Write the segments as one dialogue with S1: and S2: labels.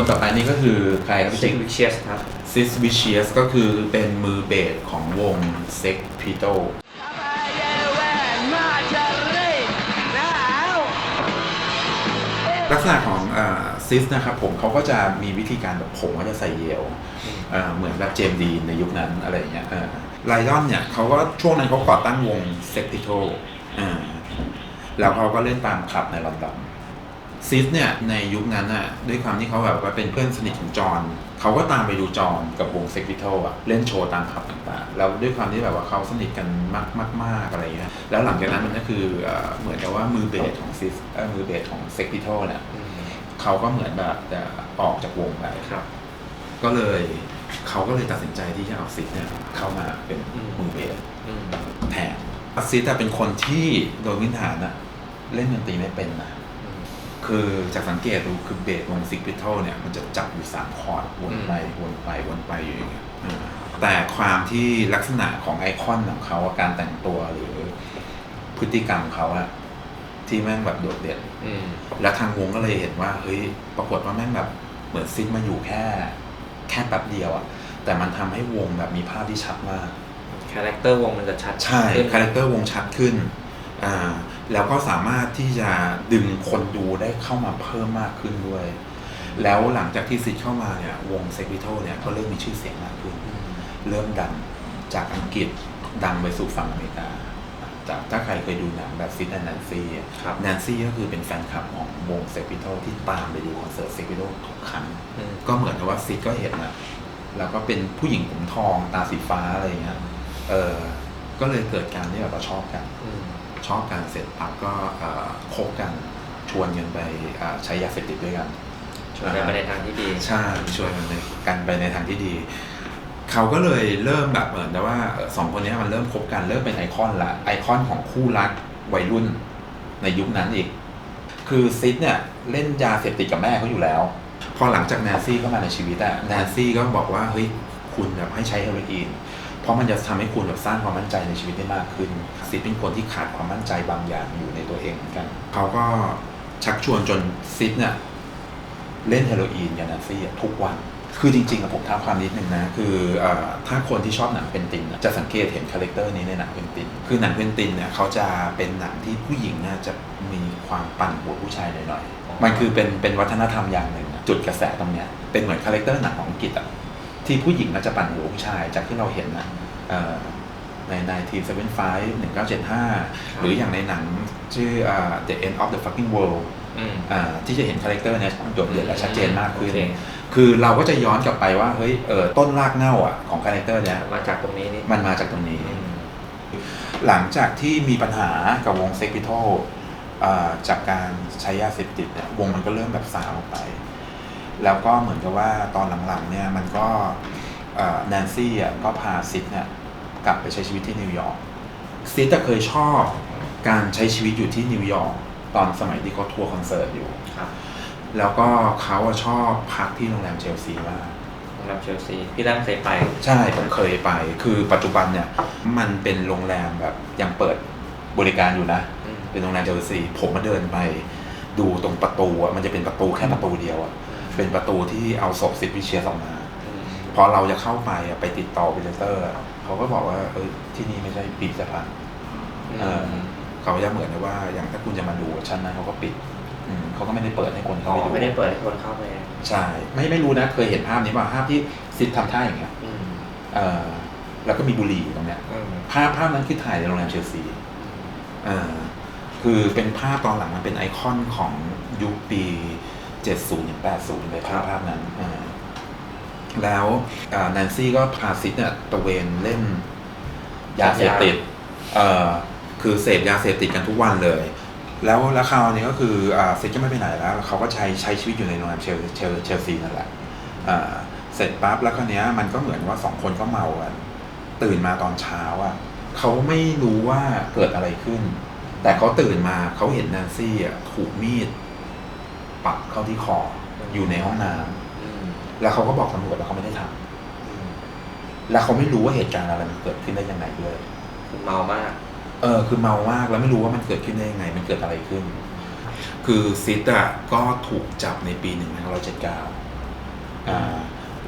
S1: คนต่อไปนี่ก็คือใครครับพี่
S2: ซิ
S1: จิ๊
S2: ก
S1: ก
S2: วิเชียสครับ
S1: ซิสวิเชียสก็คือเป็นมือเบสของวงเซ็กพีโตลักษณะของซิสนะครับผมเขาก็จะมีวิธีการแบบผมก็จะใส่เยลเอ่อเหมือนแบบเจมส์ดีนในยุคนั้นอะไรอย่างเงี้ยไลออนเนี่ยเขาก็ช่วงนั้นเขาก่อตั้งวงเซ็กพีโตแล้วเขาก็เล่นตามคลับในลอนดอน ซิสเนี่ยในยุคนั้นน่ะด้วยความที่เขาแบบว่าเป็นเพื่อนสนิทของจอห์นเขาก็ตามไปดูจอห์นกับวงเซ็กพิทอลอะเล่นโชว์ตามผับต่างๆ แล้วด้วยความที่แบบว่าเขาสนิทกันมากมากมากอะไรเงี้ยแล้วหลังจากนั้นมันก็คือเอ่อเหมือนกับว่ามือเบสของซิสเอ่อมือเบสของเซ็กพิทอลเนี่ยเขาก็เหมือนแบบจะออกจากวงไป
S2: ครับ
S1: ก็เลยเขาก็เลยตัดสินใจที่จะเอาซิสเนี่ยเข้ามาเป็น
S2: อืม
S1: มือเบส
S2: อืม
S1: แทนซิสแต่เป็นคนที่โดยพื้นฐานอะเล่นดนตรีไม่เป็นนะ
S2: อืม
S1: คือจากสังเกตดูคือเบสวงซิกพิทลเนี่ย มันจะจับอยู่สามคอร์ดวนไปวนไปวนไปอยู่อย่างเงี้ยเออแต่ความที่ลักษณะของไอคอนของเขาอะการแต่งตัวหรือพฤติกรรมเขาอะที่แม่งแบบโดดเด่น
S2: อืม
S1: แล้วทางวงก็เลยเห็นว่าเฮ้ยปรากฏว่าแม่งแบบเหมือนซิกมาอยู่แค่ แค่แป๊บเดียวอะแต่มันทำให้วงแบบมีภาพที่ชัดมาก
S2: คาแรคเตอร์วงมันจะชัด
S1: ใช่
S2: ขึ้น
S1: คาแรคเตอร์วงชัดขึ้น อ่า แล้วก็สามารถที่จะดึงคนดูได้เข้ามาเพิ่มมากขึ้นด้วย แล้วหลังจากที่ซิดเข้ามาเนี่ยวงเซกิโตเนี่ยก็เริ่มมีชื่อเสียงมากขึ้น
S2: อืม
S1: เริ่มดังจากอังกฤษดังไปสู่ฝั่งอเมริกาจากถ้าใครเคยดูหนังแบบซิดแอนแนนซี่
S2: ครับ
S1: แนนซี่ก็คือเป็นแฟนคลับของวงเซกิโตที่ตามไปดูคอนเสิร์ตเซกิโตทุกครั้ง
S2: อืม
S1: ก็เหมือนกับว่าซิดก็เห็นนะแล้วก็เป็นผู้หญิงผมทองตาสีฟ้าอะไรอย่างเงี้ย เออ ก็เลยเกิดการที่แบบว่าชอบกัน
S2: อืม
S1: ชอบกันเสร็จปั๊บก็เอ่อคบกันชวนกันไปอ่าใช้ยาเสพติดด้วยกัน
S2: ชวนกันไปในทางที่ดี
S1: ใช่ชวนกันในกันไปในทางที่ดีเขาก็เลยเริ่มแบบเหมือนแต่ว่าเอ่อสองคนเนี้ยมันเริ่มคบกันเริ่มเป็นไอคอนละไอคอนของคู่รักวัยรุ่นในยุคนั้นอีก คือซิดเนี่ยเล่นยาเสพติดกับแม่เขาอยู่แล้ว พอหลังจากแนนซี่เข้ามาในชีวิตอะแนนซี่ก็บอกว่าเฮ้ยคุณแบบให้ใช้เฮโรอีนเพ ราะมันจะทำให้คุณแบบสร้างความมั่นใจในชีวิตได้มากขึ้นซิดเป็นคนที่ขาดความมั่นใจบางอย่างอยู่ในตัวเองเหมือนกัน เขาก็ชักชวนจนซิดเนี่ยเล่นเฮโรอีนกับแนนซี่ทุกวัน คือจริงๆอะผมท้าความนิดนึงนะ คืออถ้าคนที่ชอบหนังเป็นตินจะสังเกตเห็นคาแรคเตอร์นี้ในหนังเป็นติน คือหนังเป็นตินเนี่ยเขาจะเป็นหนังที่ผู้หญิงน่ะจะมีความปั่นหัวผู้ชายหน่อยๆมันคือเป็นเป็นวัฒนธรรมอย่างหนึ่งจุดกระแสตรงเนี้ยเป็นเหมือนคาแรคเตอร์หนังของอังกฤษอะ ที่ผู้หญิงน่าจะปั่นหัวผู้ชายจากที่เราเห็นนะเอ่อในในทีมเซเว่นไฟหนึ่งเก้าเจ็ดห้าหรืออย่างในหนังชื่ออ่า The End of the Fucking World
S2: อืม
S1: อ่าที่จะเห็นคาแรคเตอร์เนี้ยโดดเด่นและชัดเจนมากขึ้น
S2: โอเค
S1: คือเราก็จะย้อนกลับไปว่าเฮ้ยเออต้นรากเหง้าอะของคาแรคเตอร์เนี้ย
S2: มาจากตรงนี้นี่
S1: มันมาจากตรงนี้
S2: อืม
S1: หลังจากที่มีปัญหากับวงเซ็กพิทอลจากการใช้ยาเสพติดเนี่ยวงมันก็เริ่มแบบสาวออกไป แล้วก็เหมือนกับว่าตอนหลังๆเนี่ยมันก็แนนซี่อะก็พาซิดเนี่ยกลับไปใช้ชีวิตที่นิวยอร์กซิดอะเคยชอบการใช้ชีวิตอยู่ที่นิวยอร์กตอนสมัยที่เขาทัวร์คอนเสิร์ตอยู่
S2: ครับ
S1: แล้วก็เขาอะชอบพักที่โรงแรมเชลซีมาก
S2: โรงแรมเชลซีพี่ตั้มเคยไป
S1: ใช่ผมเคยไป คือปัจจุบันเนี่ยมันเป็นโรงแรมแบบยังเปิดบริการอยู่นะ
S2: อืม
S1: เป็นโรงแรมเชลซีผมมาเดินไป ดูตรงประตูอะมันจะเป็นประตูแค่ประตูเดียวอะ เป็นประตูที่เอาศพซิดวิเชียสออกมา
S2: อืม
S1: พอเราจะเข้าไปอะไปติดต่อวิลเตอร์อะเขาก็บอกว่าเออที่นี่ไม่ใช่ปิดสถานเออเขาจะเหมือนกับว่า อย่างถ้าคุณจะมาดูชั้นนั้นเขาก็ปิด อืมเขาก็ไม่ได้เปิดให้คน
S2: อ๋
S1: เข้า
S2: อ
S1: ไปดู
S2: ไม่ได้เปิดให้คนเข้าไป
S1: ใช่ไม่ไม่รู้นะ เคยเห็นภาพนี้ป่ะภาพที่ซิดทำท่าอย่างเงี้ย
S2: อืม
S1: เออแล้วก็มีบุหรี่อยู่ตรงเนี้ย
S2: อืม
S1: ภาพภาพนั้นคือถ่ายในโรงแรมเชลซีเออคือเป็นภาพตอนหลังมันเป็นไอคอนของยุคปี 70ถึง80เลยภาพภาพนั้นเออแล้วแนนซี่ก็พาซิดเนี่ยตระเวนเล่นยาเสพติดเออคือเสพยาเสพติดกันทุกวันเลย แล้วแล้วคราวนี้ก็คืออ่าซิดก็ไม่ไปไหนแล้ว เขาก็ใช้ใช้ชีวิตอยู่ในโรงแรมเชลเชลเชลซีนั่นแหละอ่าเสร็จปั๊บแล้วคราวเนี้ยมันก็เหมือนว่าสองคนก็เมากันตื่นมาตอนเช้าอะเขาไม่รู้ว่าเกิดอะไรขึ้น แต่เขาตื่นมาเขาเห็นแนนซี่อะถูกมีด ปักเข้าที่คออยู่ในห้องน้ำ
S2: อืม
S1: แล้วเขาก็บอกตำรวจว่าเขาไม่ได้ทำ
S2: อืม
S1: แล้วเขาไม่รู้ว่าเหตุการณ์อะไรมันเกิดขึ้นได้ยังไงเลย
S2: คือเมามาก
S1: เออ คือเมามากแล้วไม่รู้ว่ามันเกิดขึ้นได้ยังไง มันเกิดอะไรขึ้น คือซิดอะก็ถูกจับในปี1979อ่า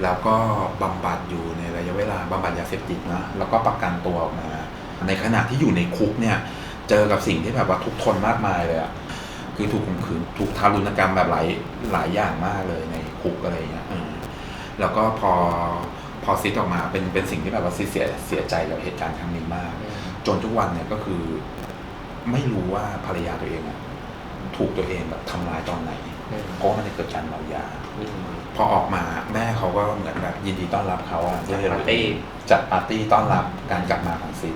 S1: แล้วก็บำบัดอยู่ในระยะเวลาบำบัดยาเสพติดนะแล้วก็ประกันตัวออกมา ในขณะที่อยู่ในคุกเนี่ย เจอกับสิ่งที่แบบว่าทุกข์ทนมากมายเลยอะ คือถูกข่มขืนถูกทารุณกรรมแบบหลายหลายอย่างมากเลยในคุกอะไรอย่างเงี้ยอืมแล้วก็พอพอซิดออกมาเป็นเป็นสิ่งที่แบบว่าซิดเสียเสียใจกับเหตุการณ์ครั้งนี้มาก จนทุกวันเนี่ยก็คือ ไม่รู้ว่าภรรยาตัวเองอะถูกตัวเองแบบทำร้ายตอนไหนเพราะว่ามันจะเกิดการเมายาพอออกมาแม่เขาก็เหมือนแบบยินดีต้อนรับเขาอะด้วยเฮโร
S2: ปาร์ตี้
S1: อีนจัดปาร์ตี้ต้อนรับการกลับมาของซิด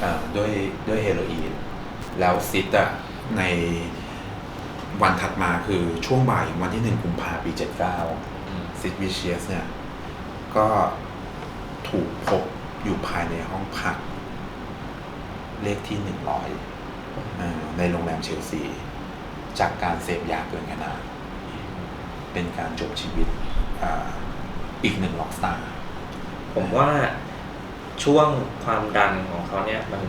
S1: เอ่อด้วยด้วยเฮโรอีนแล้วซิดอะใน วันถัดมาคือช่วงบ่ายวันที่หนึ่งกุมภาปีเจ็ดเก้าซิดวิเชียสเนี่ย ก็ถูกพบอยู่ภายในห้องพัก เลขที่หนึ่งร้อยในโรงแรมเชลซี จากการเสพยาเกินขนาด เป็นการจบชีวิตอ่าอีกหนึ่งล็อกสตาร์
S2: ผมว่าช่วงความดังของเขาเนี่ยมัน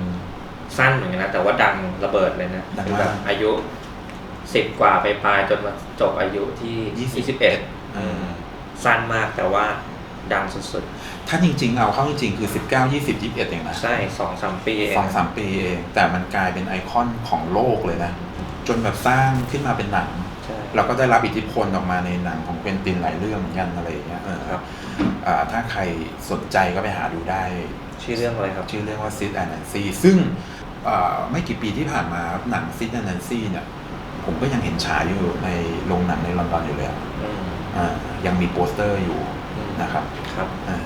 S2: สั้นเหมือนกันนะ แต่ว่าดังระเบิดเลยนะ
S1: ดัง
S2: คือ
S1: มาก
S2: แบบอายุ สิบกว่าไปปลายๆจนมาจบอายุที่
S1: ยี่สิบ
S2: ยี่สิบเอ็ด
S1: อืม
S2: สั้นมากแต่ว่าดังสุด
S1: ถ้าจริงๆ เอาเข้าจริงๆ คือ 19 20 21เองนะ
S2: ๆใช่สองสามปีเอง
S1: สองสามปีเอง แต่มันกลายเป็นไอคอนของโลกเลยนะ จนแบบสร้างขึ้นมาเป็นหนัง
S2: ใช่
S1: เราก็ได้รับอิทธิพลออกมาในหนังของเป็นตินหลายเรื่องเหมือนกันอะไรอย่างเงี้ยเออ
S2: ครับ
S1: อ่าถ้าใครสนใจก็ไปหาดูได้
S2: ชื่อเรื่องอะไรครับ
S1: ชื่อเรื่องว่าซิดแอนน n ซีซึ่งเอ่อไม่กี่ปีที่ผ่านมาหนังซิดแอนน n ซีเนี่ย ผมก็ยังเห็นฉายอยู่ในโรงหนังในลอนดอนอยู่เลยอ่ายังมีโปสเตอร์อยู่นะครับ
S2: ครับ
S1: อ่า